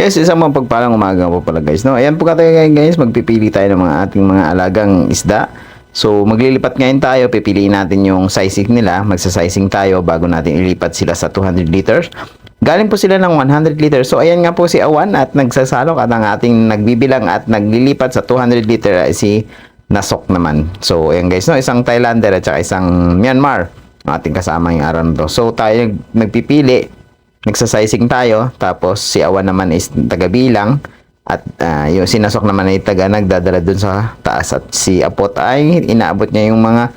Yes, isang mga pagpalang umaga po pala guys. No, ayan po ka tayo guys, magpipili tayo ng mga ating mga alagang isda. So, maglilipat ngayon tayo, pipiliin natin yung sizing nila, magsa-sizing tayo bago natin ilipat sila sa 200 liters. Galing po sila ng 100 liters. So, ayan nga po si Awan at nagsasalok at ang ating nagbibilang at naglilipat sa 200 liter ay si Nasok naman. So, ayan guys, no, isang Thailander at saka isang Myanmar ang ating kasama yung araw. So, tayo nagpipili, nagsasizing tayo, tapos si Awan naman is tagabilang at ah, yung sinasok naman ay taga nagdadala dun sa taas at si Apot ay inaabot niya yung mga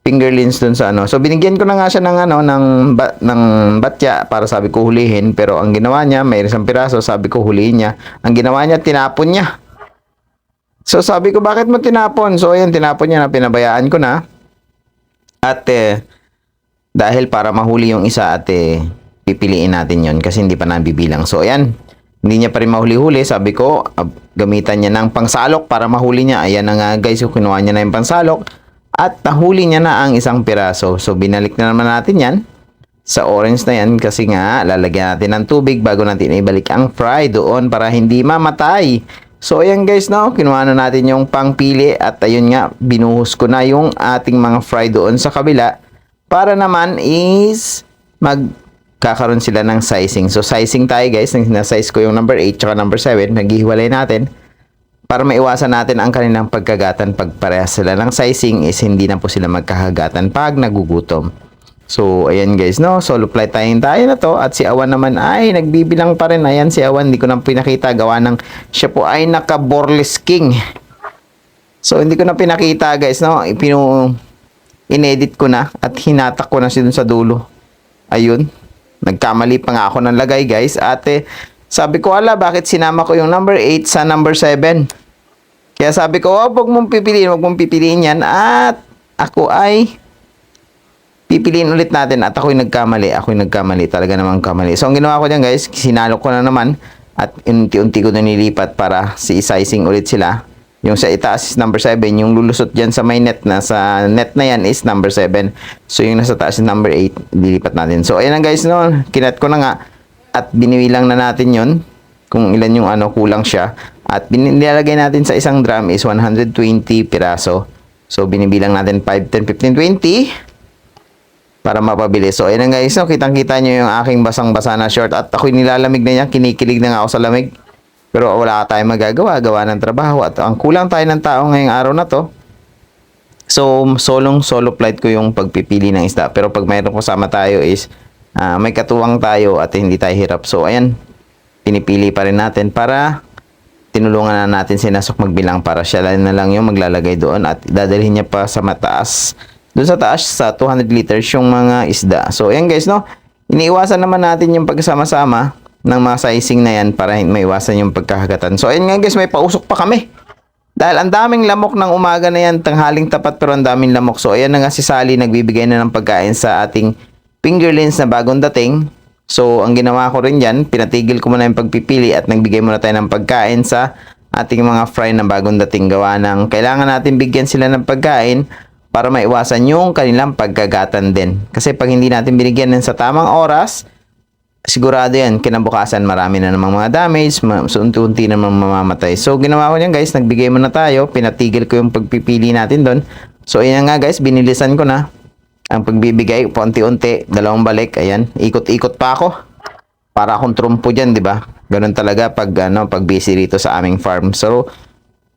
fingerlings dun sa ano. So binigyan ko na nga siya ng ano ng ba, ng batya para sabi ko hulihin pero ang ginawa niya may isang piraso sabi ko hulihin niya. Ang ginawa niya tinapon niya. So sabi ko bakit mo tinapon? So ayan tinapon niya na pinabayaan ko na. At eh, dahil para mahuli yung isa at eh, pipiliin natin yon kasi hindi pa nabibilang. So ayan, hindi niya pa rin mahuli-huli. Sabi ko, ah, gamitan niya ng pangsalok para mahuli niya. Ayan na nga guys, kinuha niya na yung pangsalok. At nahuli niya na ang isang piraso. So binalik na naman natin yan sa orange na yan kasi nga lalagyan natin ng tubig bago natin ibalik ang fry doon para hindi mamatay. So ayan guys no, kinuha na natin yung pangpili at ayun nga binuhos ko na yung ating mga fry doon sa kabila para naman is magkakaroon sila ng sizing. So sizing tayo guys, na-size ko yung number 8 tsaka number 7, naghihiwalay natin para maiwasan natin ang kanilang pagkagatan pag parehas sila ng sizing is hindi na po sila magkakagatan pag nagugutom. So, ayan guys, no? Solo flight tayo tayo na to. At si Awan naman ay nagbibilang pa rin. Ayan si Awan, hindi ko na pinakita. Gawa ng siya po ay naka-borless king. So, hindi ko na pinakita guys, no? Ipinu inedit ko na at hinatak ko na siya dun sa dulo. Ayun. Nagkamali pa nga ako ng lagay guys. Ate, sabi ko, ala, bakit sinama ko yung number 8 sa number 7? Kaya sabi ko, oh, wag mong pipiliin, wag mong pipiliin yan. At ako ay pipiliin ulit natin at ako'y nagkamali. Ako'y nagkamali. Talaga namang kamali. So, ang ginawa ko dyan guys, sinalo ko na naman at unti-unti ko na nilipat para si sizing ulit sila. Yung sa itaas is number 7. Yung lulusot dyan sa may net na sa net na yan is number 7. So, yung nasa taas is number 8. Lilipat natin. So, ayan na guys, no? Kinat ko na nga at binibilang na natin yon kung ilan yung ano kulang siya. At nilalagay natin sa isang drum is 120 piraso. So, binibilang natin 5, 10, 15, 20 para mapabilis. So, ayun guys, no? kitang-kita nyo yung aking basang-basa na short at ako'y nilalamig na yan, kinikilig na nga ako sa lamig. Pero wala tayong magagawa, gawa ng trabaho at ang kulang tayo ng tao ngayong araw na to. So, solong solo flight ko yung pagpipili ng isda. Pero pag mayroong kasama tayo is ah, may katuwang tayo at hindi tayo hirap. So, ayan, pinipili pa rin natin para tinulungan na natin si Nasok magbilang para siya lang na lang yung maglalagay doon at dadalhin niya pa sa mataas doon sa taas sa 200 liters yung mga isda. So, ayan guys, no? Iniiwasan naman natin yung pagkasama-sama ng mga sizing na yan para maiwasan yung pagkakagatan. So, ayan nga guys, may pausok pa kami. Dahil ang daming lamok ng umaga na yan, tanghaling tapat pero ang daming lamok. So, ayan na nga si Sally, nagbibigay na ng pagkain sa ating fingerlings na bagong dating. So, ang ginawa ko rin yan, pinatigil ko muna yung pagpipili at nagbigay muna tayo ng pagkain sa ating mga fry na bagong dating gawa ng kailangan natin bigyan sila ng pagkain para maiwasan yung kanilang pagkagatan din. Kasi pag hindi natin binigyan ng sa tamang oras, sigurado yan, kinabukasan marami na namang mga damage, ma- so unti-unti namang mamamatay. So, ginawa ko yan guys, nagbigay muna tayo, pinatigil ko yung pagpipili natin doon. So, ayan nga guys, binilisan ko na ang pagbibigay, paunti-unti, dalawang balik, ayan, ikot-ikot pa ako. Para akong trumpo dyan, di ba? Ganun talaga pag, ano, pag busy rito sa aming farm. So,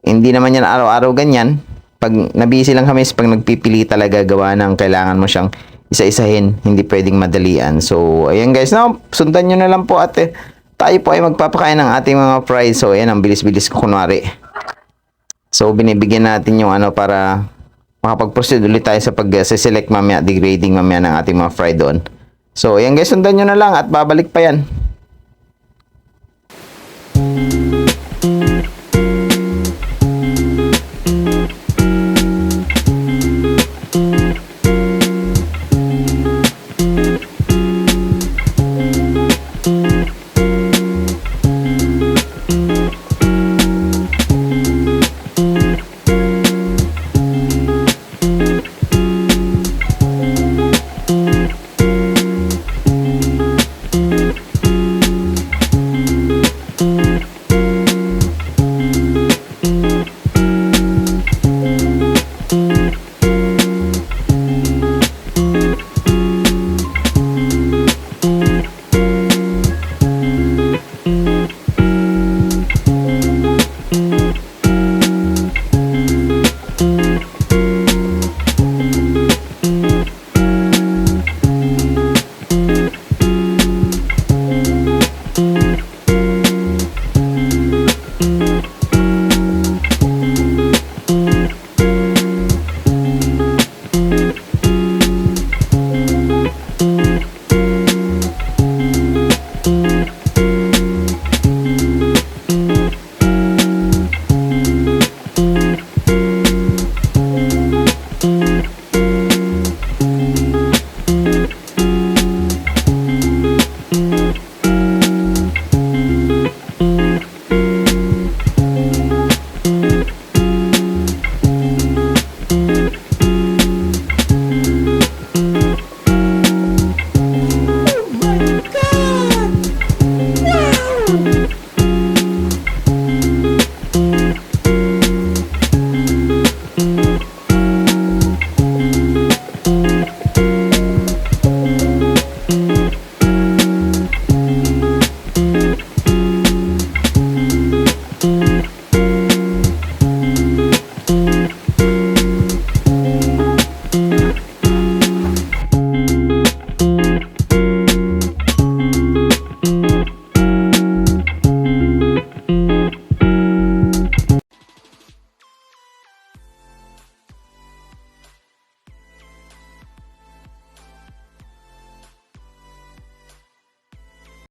hindi naman yan araw-araw ganyan. Pag nabisi lang kami pag nagpipili talaga gawa ng kailangan mo siyang isa-isahin, hindi pwedeng madalian. So, ayan guys, no, sundan nyo na lang po at eh, tayo po ay magpapakain ng ating mga fries. So, ayan, ang bilis-bilis ko kunwari. So, binibigyan natin yung ano para makapag-proceed ulit tayo sa pag-select mamaya, degrading mamaya ng ating mga fry doon. So, ayan guys, sundan nyo na lang at babalik pa yan.